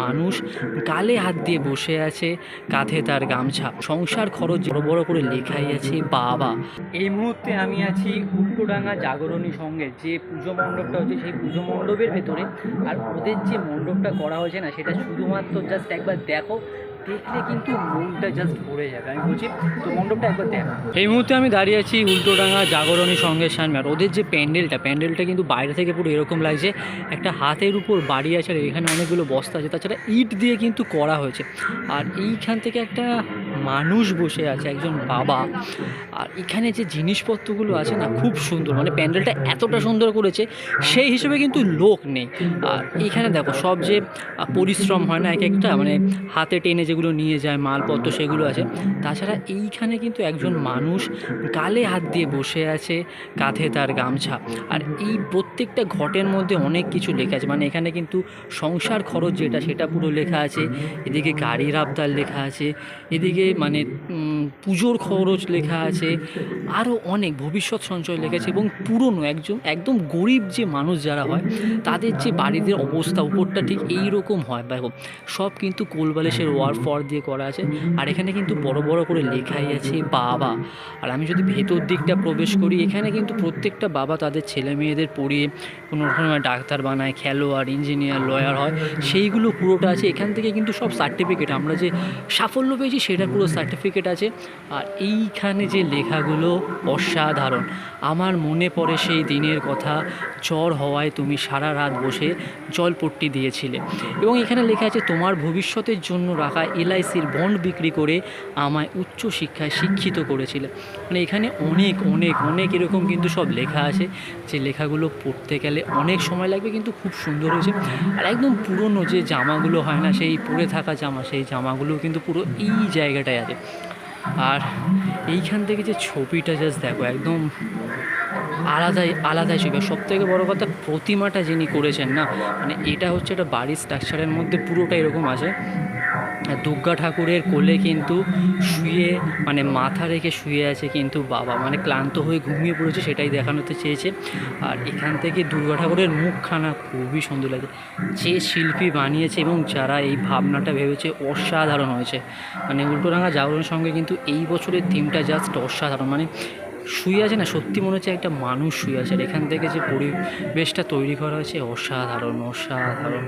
মানুষ গালে হাত দিয়ে বসে আছে, কাঁধে তার গামছা। সংসার খরচ বড় বড় করে লেখাই আছে বাবা। এই মুহূর্তে আমি আছি উল্টোডাঙ্গা জাগরণী সঙ্গে। যে পুজো মণ্ডপটা হচ্ছে সেই পুজো মণ্ডপের ভেতরে। আর ওদের যে মণ্ডপটা করা হয়েছে না, সেটা শুধুমাত্র জাস্ট একবার দেখো। দেখলে কিন্তু মনটা জাস্ট ভরে যাবে। আমি বলছি, তো মণ্ডপটা একবার দেখ। এই মুহূর্তে আমি দাঁড়িয়ে আছি উল্টোডাঙ্গা জাগরণী সঙ্গে সানমার ওদের যে প্যান্ডেলটা প্যান্ডেলটা কিন্তু বাইরে থেকে পুরো এরকম লাগছে, একটা হাতের উপর বাড়ি আছে আর এখানে অনেকগুলো বস্তা আছে, তাছাড়া ইট দিয়ে কিন্তু করা হয়েছে। আর এইখান থেকে একটা মানুষ বসে আছে, একজন বাবা। আর এখানে যে জিনিসপত্রগুলো আছে না, খুব সুন্দর। মানে প্যান্ডেলটা এতটা সুন্দর করেছে, সেই হিসেবে কিন্তু লোক নেই। আর এখানে দেখো, সব যে পরিশ্রম হয় না, এক একটা মানে হাতে টেনে যেগুলো নিয়ে যায়, মালপত্র সেগুলো আছে। তাছাড়া এইখানে কিন্তু একজন মানুষ গালে হাত দিয়ে বসে আছে, কাঁধে তার গামছা। আর এই প্রত্যেকটা ঘটের মধ্যে অনেক কিছু লেখা আছে। মানে এখানে কিন্তু সংসার খরচ যেটা, সেটা পুরো লেখা আছে। এদিকে গাড়ির আবদার লেখা আছে। এদিকে মানে পুজোর খরচ লেখা আছে আরও অনেক ভবিষ্যৎ সঞ্চয় লেখা আছে এবং পুরনো একজন, একদম গরিব যে মানুষ যারা হয়, তাদের যে বাড়িদের অবস্থা উপরটা ঠিক এই রকম হয়। দেখো, সব কিন্তু কোলবালিশের ওয়ার ফর দিয়ে করা আছে আর এখানে কিন্তু বড় বড় করে লেখাই আছে বাবা। আর আমি যদি ভেতর দিকটা প্রবেশ করি, এখানে কিন্তু প্রত্যেকটা বাবা তাদের ছেলে মেয়েদের পড়িয়ে কোনো রকম ডাক্তার বানায়, খেলোয়াড়, ইঞ্জিনিয়ার লয়ার হয়, সেইগুলো পুরোটা আছে। এখান থেকে কিন্তু সব সার্টিফিকেট আমরা যে সাফল্য পেয়েছি সেটা পুরো সার্টিফিকেট আছে। আর এইখানে যে লেখাগুলো অসাধারণ। আমার মনে পড়ে সেই দিনের কথা, জ্বর হওয়ায় তুমি সারা রাত বসে জলপট্টি দিয়েছিলে। এবং এখানে লেখা আছে, তোমার ভবিষ্যতের জন্য রাখা এলআইসির বন্ড বিক্রি করে আমায় উচ্চ শিক্ষায় শিক্ষিত করেছিলে। মানে এখানে অনেক অনেক অনেক এরকম কিন্তু সব লেখা আছে। যে লেখাগুলো পড়তে গেলে অনেক সময় লাগবে, কিন্তু খুব সুন্দর হয়েছে। আর একদম পুরনো যে জামাগুলো হয় না, সেই পরে থাকা জামা, সেই জামাগুলো কিন্তু পুরো এই জায়গাটায় আছে। আর এইখান থেকে যে ছবিটা জাস্ট দেখো, একদম আলাদাই আলাদাই ছবি। সব থেকে বড়ো কথা, প্রতিমাটা যিনি করেছেন না মানে এটা হচ্ছে একটা বাড়ির স্ট্রাকচারের মধ্যে পুরোটা এরকম আছে। আর দুর্গা ঠাকুরের কোলে কিন্তু শুয়ে মানে মাথা রেখে শুয়ে আছে কিন্তু বাবা। মানে ক্লান্ত হয়ে ঘুমিয়ে পড়েছে সেটাই দেখানোতে চেয়েছে। আর এখান থেকে দুর্গা ঠাকুরের মুখখানা খুবই সুন্দর লাগে। যে শিল্পী বানিয়েছে এবং যারা এই ভাবনাটা ভেবেছে অসাধারণ হয়েছে। মানে উল্টোরাঙা জাগরণের সঙ্গে কিন্তু এই বছরের থিমটা জাস্ট অসাধারণ। মানে শুয়ে আছে না, সত্যি মনে হচ্ছে একটা মানুষ শুয়ে আছে। আর এখান থেকে যে পরিবেশটা তৈরি করা হয়েছে, অসাধারণ অসাধারণ।